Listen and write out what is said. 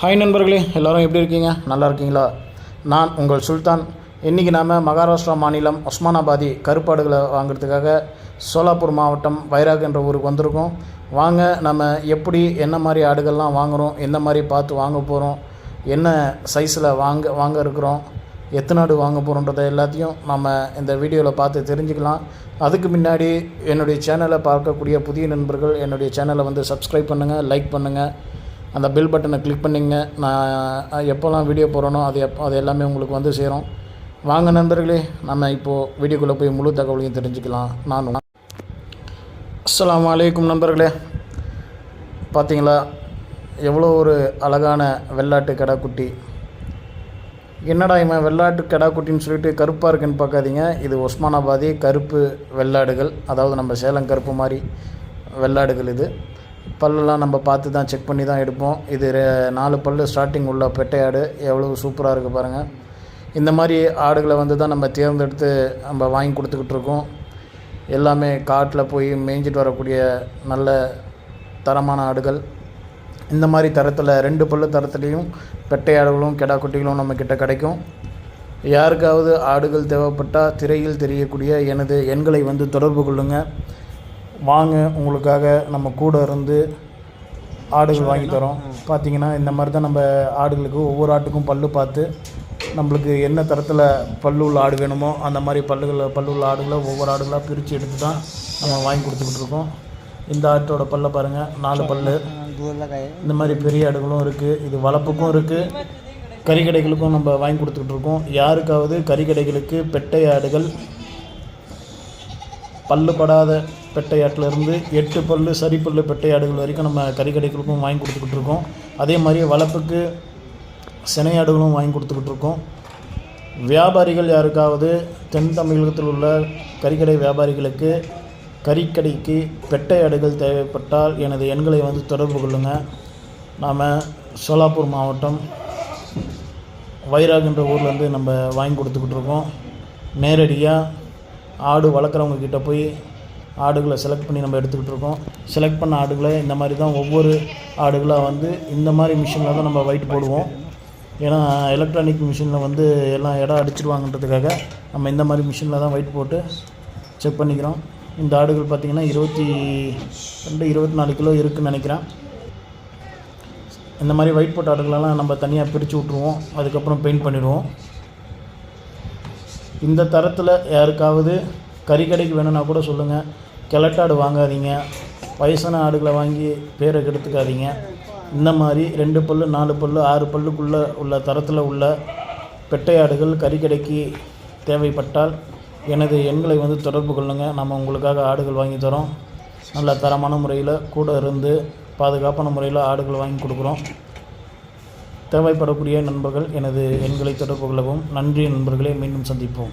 Hi நண்பர்களே எல்லோரும் எப்படி இருக்கீங்க? நல்லா இருக்கீங்களா? நான் உங்கள் சுல்தான். இன்றைக்கி நாம் மகாராஷ்டிரா மாநிலம் ஒஸ்மானாபாதி கருப்பாடுகளை வாங்குறதுக்காக சோலாப்பூர் மாவட்டம் வைராக் என்ற ஊருக்கு வந்திருக்கோம். வாங்க நம்ம எப்படி என்ன மாதிரி ஆடுகள்லாம் வாங்குகிறோம் என்ன மாதிரி பார்த்து வாங்க போகிறோம் என்ன சைஸில் வாங்க வாங்க இருக்கிறோம் எத்தனை ஆடு வாங்க போகிறோன்றத எல்லாத்தையும் நம்ம இந்த வீடியோவில் பார்த்து தெரிஞ்சுக்கலாம். அதுக்கு முன்னாடி என்னுடைய சேனலை பார்க்கக்கூடிய புதிய நண்பர்கள் என்னுடைய சேனலை வந்து சப்ஸ்கிரைப் பண்ணுங்கள் லைக் பண்ணுங்கள் அந்த பெல் பட்டனை கிளிக் பண்ணிங்க. நான் எப்போல்லாம் வீடியோ போடுறனோ அது எப்போ அது எல்லாமே உங்களுக்கு வந்து சேரும். வாங்க நண்பர்களே நம்ம இப்போது வீடியோக்குள்ளே போய் முழு தகவலையும் தெரிஞ்சுக்கலாம். நான் அஸ்ஸலாமு வலைக்கும் நண்பர்களே. பார்த்தீங்களா எவ்வளோ ஒரு அழகான வெள்ளாட்டு கடாக்குட்டி. என்னடா இவன் வெள்ளாட்டு கடாக்குட்டின்னு சொல்லிட்டு கருப்பாக இருக்குன்னு பார்க்காதீங்க இது ஒஸ்மானாபாதி கருப்பு வெள்ளாடுகள். அதாவது நம்ம சேலம் கருப்பு மாதிரி வெள்ளாடுகள் இது. பல்லெல்லாம் நம்ம பார்த்து தான் செக் பண்ணி தான் எடுப்போம். இது நாலு பல்லு ஸ்டார்டிங் உள்ள பெட்டை ஆடு. எவ்வளோ சூப்பராக இருக்குது பாருங்கள் இந்த மாதிரி ஆடுகளை வந்து தான் நம்ம தேர்ந்தெடுத்து நம்ம வாங்கி கொடுத்துக்கிட்டு இருக்கோம். எல்லாமே காட்டில் போய் மேய்ஞ்சிட்டு வரக்கூடிய நல்ல தரமான ஆடுகள். இந்த மாதிரி தரத்தில் ரெண்டு பல்லு தரத்துலேயும் பெட்டை ஆடுகளும் கெடா குட்டிகளும் நம்மக்கிட்ட கிடைக்கும். யாருக்காவது ஆடுகள் தேவைப்பட்டால் திரையில் தெரியக்கூடிய எனது எண்களை வந்து தொடர்பு கொள்ளுங்கள் வாங்க உங்களுக்காக நம்ம கூட இருந்து ஆடுகள் வாங்கி தரோம். பார்த்தீங்கன்னா இந்த மாதிரி தான் நம்ம ஆடுகளுக்கு ஒவ்வொரு ஆட்டுக்கும் பல்லு பார்த்து நம்மளுக்கு என்ன தரத்தில் பல்லு உள்ள ஆடு வேணுமோ அந்த மாதிரி பல்லுகளை பல்லு உள்ள ஆடுகளை ஒவ்வொரு ஆடுகளாக பிரித்து எடுத்து தான் நம்ம வாங்கி கொடுத்துக்கிட்டு இருக்கோம். இந்த ஆட்டோட பல்லை பாருங்கள் நாலு பல்லு. இந்த மாதிரி பெரிய ஆடுகளும் இருக்குது இது வளர்ப்புக்கும் இருக்குது கறிக்கடைகளுக்கும் நம்ம வாங்கி கொடுத்துக்கிட்டு இருக்கோம். யாருக்காவது கறிக்கடைகளுக்கு பெட்டை ஆடுகள் பல்லு படாத பெட்டையாட்டிலேருந்து எட்டு பல்லு சரி பல்லு பெட்டை ஆடுகள் வரைக்கும் நம்ம கறிக்கடைகளுக்கும் வாங்கி கொடுத்துக்கிட்டு இருக்கோம். அதே மாதிரி வளர்ப்புக்கு சினை ஆடுகளும் வாங்கி கொடுத்துக்கிட்டு இருக்கோம். வியாபாரிகள் யாருக்காவது தென் தமிழகத்தில் உள்ள கறிக்கடை வியாபாரிகளுக்கு கறிக்கடைக்கு பெட்டை ஆடுகள் தேவைப்பட்டால் எனது எண்களை வந்து தொடர்பு கொள்ளுங்கள் நாம் சோலாப்பூர் மாவட்டம் வைராக் என்ற ஊர்லேருந்து நம்ம வாங்கி கொடுத்துக்கிட்டு இருக்கோம். நேரடியாக ஆடு வளர்க்குறவங்க கிட்டே போய் ஆடுகளை செலக்ட் பண்ணி நம்ம எடுத்துக்கிட்டு இருக்கோம். செலக்ட் பண்ண ஆடுகளை இந்த மாதிரி தான் ஒவ்வொரு ஆடுகளாக வந்து இந்த மாதிரி மிஷினில் தான் நம்ம வெயிட் போடுவோம். ஏன்னா எலக்ட்ரானிக் மிஷினில் வந்து எல்லாம் இடம் அடிச்சிருவாங்கன்றதுக்காக நம்ம இந்த மாதிரி மிஷினில் தான் வெயிட் போட்டு செக் பண்ணிக்கிறோம். இந்த ஆடுகள் பார்த்திங்கன்னா இருபத்தி ரெண்டு இருபத்தி நாலு கிலோ இருக்குதுன்னு நினைக்கிறேன். இந்த மாதிரி ஒயிட் போட்ட ஆடுகளெல்லாம் நம்ம தனியாக பிரித்து விட்ருவோம் அதுக்கப்புறம் பெயிண்ட் பண்ணிடுவோம். இந்த தரத்தில் யாருக்காவது கறிக்கடைக்கு வேணும்னா கூட சொல்லுங்கள் கிழட்டாடு வாங்காதீங்க. வயசான ஆடுகளை வாங்கி பேரை கெடுத்துக்காதீங்க. இந்த மாதிரி ரெண்டு பல்லு நாலு பல்லு ஆறு பல்லுக்குள்ளே உள்ள தரத்தில் உள்ள பெட்டை ஆடுகள் கறிக்கடைக்கு தேவைப்பட்டால் எனது எண்களை வந்து தொடர்பு கொள்ளுங்கள் நம்ம உங்களுக்காக ஆடுகள் வாங்கி தரோம். நல்ல தரமான முறையில் கூட இருந்து பாதுகாப்பான முறையில் ஆடுகள் வாங்கி கொடுக்குறோம். தேவைப்படக்கூடிய நண்பர்கள் எனது எண்களை தொடர்பு கொள்ளவும். நன்றி நண்பர்களை மீண்டும் சந்திப்போம்.